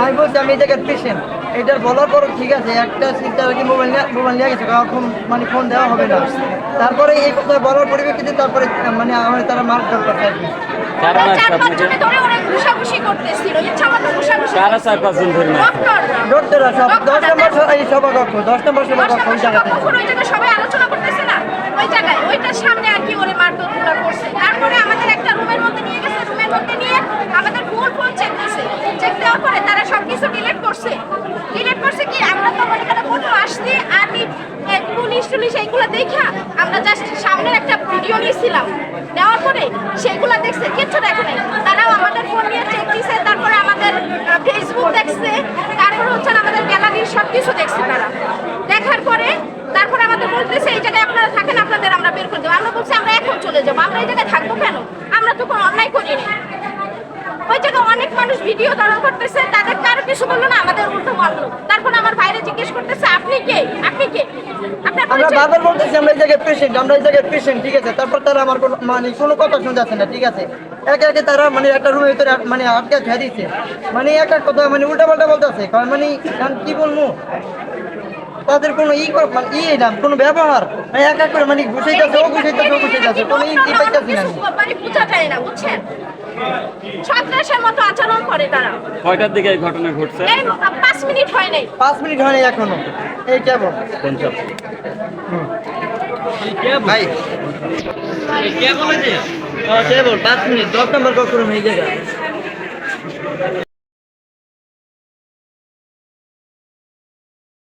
আমি বলছি আমি এই জায়গার পেশেন্ট এটার বলার পর ঠিক আছে একটা আর কি মোবাইল নিয়ে মোবাইল নিয়ে গেছে কারণ মানে ফোন দেওয়া হবে না। তারপরে এই কথা বলার পরিপ্রেক্ষিতে তারপরে মানে আমার তারা মার্ক করতে আর কি। ডক্টররা। সব দশ নম্বর এই সভাকক্ষ দশ নম্বর সভাকক্ষ ওই জায়গাতে। কখন ওই জায়গায় সবাই আলোচনা করতেছে না। ওই জায়গায় ওইটার সামনে আর কি ওরে মারধর করছে। তারপরে আমাদের একটা রুমের মধ্যে নিয়ে গেছে রুমের মধ্যে নিয়ে আমাদের ফোন ফোন চেক দেওয়ার পরে তারা সবকিছু ডিলিট করছে ডিলিট করছে কি আমরা তখন এখানে প্রথম আসছি আমি এ, পুলিশ টুলিশ এইগুলো দেখা আমরা জাস্ট একটা ভিডিও নিয়েছিলাম। দেওয়ার পরে সেগুলো দেখছে, কিচ্ছু দেখে নাই। তারাও আমাদের ফোন নিয়ে চেক দিছে, তারপরে আমাদের ফেসবুক দেখছে, তারপরে হচ্ছে আমাদের গ্যালারির সব কিছু দেখছে তারা। দেখার পরে তারপরে আমাদের বলতেছে, এই জায়গায় আপনারা থাকেন, আপনাদের আমরা বের করে দেবো। আমরা বলছি, আমরা এখন চলে যাব। আমরা এই জায়গায় থাকব কেন? আমরা তো কোনো অন্যায় করিনি ওই জায়গায় অনেক মানুষ ভিডিও ধারণ করতেছে তাদের কারও কিছু বলল না, আমাদের উল্টো মারলো তারপর আমার বাইরে জিজ্ঞেস করতেছে, আপনি কে? আপনি কে? আমরা বারবার বলতেছি আমরা এই জায়গায় পেশেন্ট আমরা এই জায়গায় পেশেন্ট ঠিক আছে? তারপর তারা আমার কোনো মানে কোনো কথা শুনতে যাচ্ছে না ঠিক আছে? একে একে তারা মানে একটা রুমের ভিতরে মানে আটকে ছেড়ে দিচ্ছে মানে এক এক কথা মানে উল্টা পাল্টা বলতেছে কারণ মানে কি বলব? তাদের কোনো ই মানে ই না কোনো ব্যবহার। মানে এক এক করে মানে গুছাইতেছে ও গুছাইতেছে ও গুছাইতেছে কোনো ই ই পাইতেছি না। মানে বোঝা যায় না বুঝছেন? সন্ত্রাসের মতো আচরণ করে তারা। কয়টার দিকে এই ঘটনা ঘটছে? এই পাঁচ মিনিট হয় নাই। পাঁচ মিনিট হয়নি এখনও। এই কেমন পঞ্চাশ। ভাই। কেবল পাঁচ মিনিট দশ নম্বর কক্ষ এই জায়গা